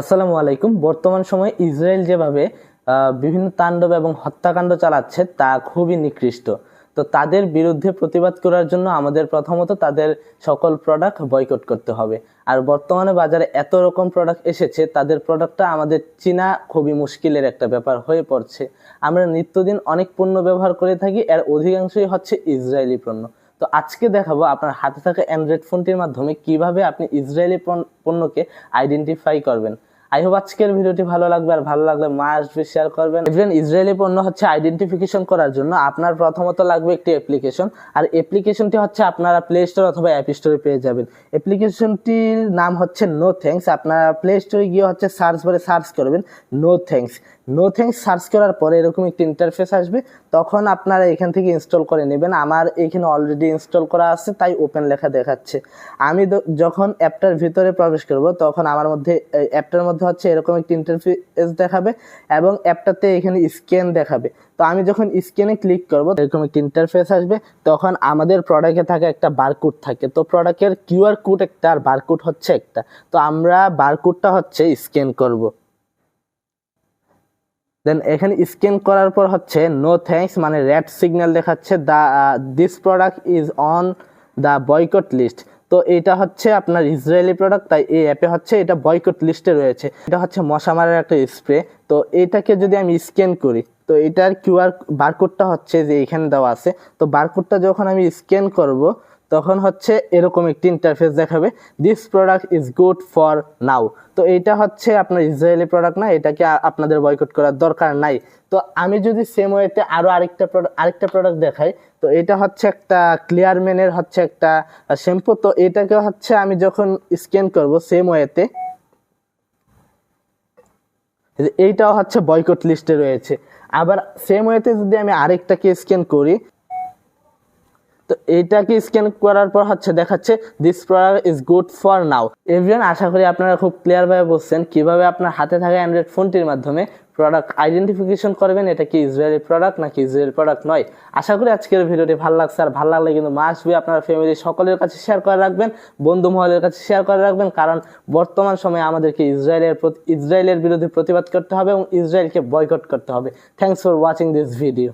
আসসালামু আলাইকুম। বর্তমান সময়ে ইসরায়েল যেভাবে বিভিন্ন তাণ্ডব এবং হত্যাকাণ্ড চালাচ্ছে, তা খুবই নিকৃষ্ট। তো তাদের বিরুদ্ধে প্রতিবাদ করার জন্য আমাদের প্রথমত তাদের সকল প্রোডাক্ট বয়কট করতে হবে। আর বর্তমানে বাজারে এত রকম প্রোডাক্ট এসেছে, তাদের প্রোডাক্টটা আমাদের চিনা খুবই মুশকিলের একটা ব্যাপার হয়ে পড়ছে। আমরা নিত্যদিন অনেক পণ্য ব্যবহার করে থাকি, এর অধিকাংশই হচ্ছে ইসরায়েলি পণ্য। তো আজকে দেখাবো আপনার হাতে থাকা অ্যান্ড্রয়েড ফোনটির মাধ্যমে কীভাবে আপনি ইসরায়েলি পণ্য- পণ্যকে আইডেন্টিফাই করবেন। আই হোপ আজকের ভিডিওটি ভালো লাগবে আর ভালো লাগলে মাস্ট বি শেয়ার করবেন। ইভেন ইসরায়েলি পণ্য হচ্ছে আইডেন্টিফিকেশন করার জন্য আপনার প্রথমত লাগবে একটি অ্যাপ্লিকেশন আর অ্যাপ্লিকেশনটি হচ্ছে আপনারা প্লে স্টোর অথবা অ্যাপ স্টোরে পেয়ে যাবেন। অ্যাপ্লিকেশনটির নাম হচ্ছে নো থ্যাঙ্কস আপনারা প্লে স্টোরে গিয়ে হচ্ছে সার্চ বারে সার্চ করবেন no thanks no thanks search করার পরে এরকম একটি ইন্টারফেস আসবে, তখন আপনারা এখান থেকে ইনস্টল করে নেবেন। আমার এখানে অলরেডি ইনস্টল করা আছে, তাই ওপেন লেখা দেখাচ্ছে। আমি যখন অ্যাপটার ভিতরে প্রবেশ করব, তখন আমার মধ্যে অ্যাপটার মধ্যে হচ্ছে এরকম একটি ইন্টারফেস দেখাবে এবং অ্যাপটাতে এখানে স্ক্যান দেখাবে। তো আমি যখন স্ক্যানে ক্লিক করব, এরকম একটি ইন্টারফেস আসবে, তখন আমাদের প্রোডাক্টে থাকে একটা বারকোড থাকে। তো প্রোডাক্টের কিউআর কোড একটা আর বারকোড হচ্ছে একটা। তো আমরা বারকোডটা হচ্ছে স্ক্যান করব। দেন এখানে স্ক্যান করার পর হচ্ছে নো থ্যাঙ্কস মানে রেড সিগন্যাল দেখাচ্ছে the this product is on the boycott list তো এটা হচ্ছে আপনার ইসরায়েলি প্রোডাক্ট তাই এই অ্যাপে হচ্ছে এটা বয়কট লিস্টে রয়েছে। এটা হচ্ছে মশা মারার একটা স্প্রে তো এটাকে যদি আমি স্ক্যান করি, তো এটার কিউআর বারকোডটা হচ্ছে যে এখানে দেওয়া আছে। তো বারকোডটা যখন আমি স্ক্যান করব তখন হচ্ছে এরকম একটি ইন্টারফেস দেখাবে this product is good for now তো এটা হচ্ছে আপনার ইসরায়েলি প্রোডাক্ট না, এটাকে আপনাদের বয়কট করার দরকার নাই। তো আমি যদি সেম ওয়েতে আরও আরেকটা আরেকটা প্রোডাক্ট দেখাই, তো এটা হচ্ছে একটা ক্লিয়ার ম্যানের হচ্ছে একটা শ্যাম্পু তো এটাকে হচ্ছে আমি যখন স্ক্যান করব সেম ওয়েতে এইটাও হচ্ছে বয়কট লিস্টে রয়েছে। আবার সেম ওয়েতে যদি আমি আরেকটাকে স্ক্যান করি তো এইটাকে স্ক্যান করার পর হচ্ছে দেখাচ্ছে this product is good for now everyone আশা করি আপনারা খুব ক্লিয়ারভাবে বুঝছেন কীভাবে আপনার হাতে থাকা অ্যান্ড্রয়েড ফোনটির মাধ্যমে প্রোডাক্ট আইডেন্টিফিকেশন করবেন। এটা কি ইসরায়েলি প্রোডাক্ট নাকি ইসরায়েল প্রোডাক্ট নয়? আশা করি আজকের ভিডিওটি ভালো লাগছে। আর ভালো লাগলে কিন্তু মাস্ট বি আপনার ফ্যামিলি সকলের কাছে শেয়ার করে রাখবেন, বন্ধু মহলের কাছে শেয়ার করে রাখবেন। কারণ বর্তমান সময়ে আমাদেরকে ইসরায়েলের ইসরায়েলের বিরুদ্ধে প্রতিবাদ করতে হবে এবং ইসরায়েলকে বয়কট করতে হবে। Thanks for watching this video